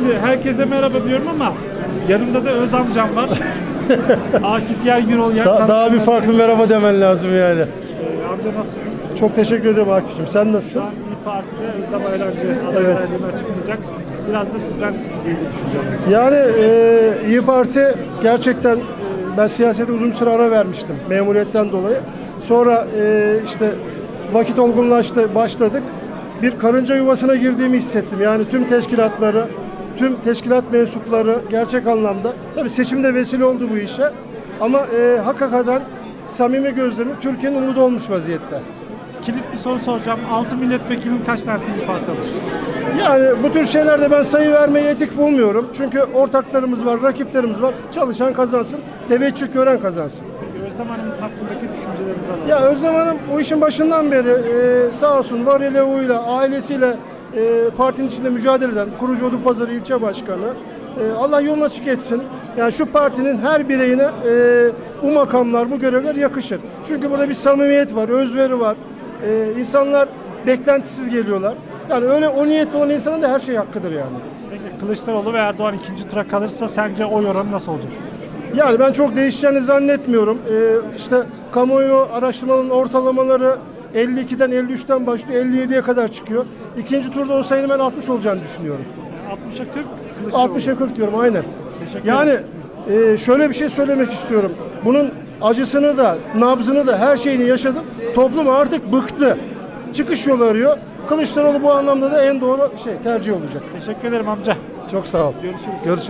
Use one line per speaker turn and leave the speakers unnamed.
Şimdi herkese merhaba diyorum ama yanımda da öz amcam var. Akif Yer.
Da- daha bir farklı merhaba demen lazım yani.
Ee, amca nasılsın?
Çok teşekkür ederim Akif'cim. Sen nasılsın?
An İYİ Parti'de Özlem Aylancı
Evet.
açıklayacak. Biraz da sizden ilgili düşüneceğim.
Yani e, İyi Parti gerçekten e, ben siyasete uzun süre ara vermiştim memuriyetten dolayı. Sonra e, işte vakit olgunlaştı, başladık. Bir karınca yuvasına girdiğimi hissettim. Yani tüm teşkilatları, tüm teşkilat mensupları gerçek anlamda. Tabii seçimde vesile oldu bu işe. Ama e, hakikaten samimi gözlemim Türkiye'nin umudu olmuş vaziyette.
Kilit bir soru soracağım. 6 milletvekilinin kaç tanesini Parti alır?
Yani bu tür şeylerde ben sayı vermeyi etik bulmuyorum. Çünkü ortaklarımız var, rakiplerimiz var. Çalışan kazansın, teveccüh gören kazansın.
Peki Özlem Hanım hakkındaki düşüncelerinizi alalım.
Ya Özlem Hanım bu işin başından beri e, sağ olsun varıyla uyuyla, ailesiyle e, partinin içinde mücadele eden kurucu Odunpazarı ilçe başkanı. E, Allah yolunu açık etsin. Yani şu partinin her bireyine e, bu makamlar, bu görevler yakışır. Çünkü burada bir samimiyet var, özveri var. E, insanlar beklentisiz geliyorlar. Yani öyle o niyetli olan insanın da her şey hakkıdır yani.
Peki Kılıçdaroğlu ve Erdoğan ikinci tura kalırsa sence oy oranı nasıl olacak?
Yani ben çok değişeceğini zannetmiyorum. Ee, işte kamuoyu araştırmaların ortalamaları 52'den 53'ten başlıyor 57'ye kadar çıkıyor. İkinci turda o sayının ben 60 olacağını düşünüyorum.
60'a 40 Kılıçdaroğlu.
60'a 40 diyorum aynen.
Teşekkür
Yani e, şöyle bir şey söylemek istiyorum. Bunun acısını da, nabzını da her şeyini yaşadım. Toplum artık bıktı. Çıkış yolu arıyor. Kılıçdaroğlu bu anlamda da en doğru şey tercih olacak.
Teşekkür ederim amca.
Çok sağ ol.
Görüşürüz.
Görüşürüz.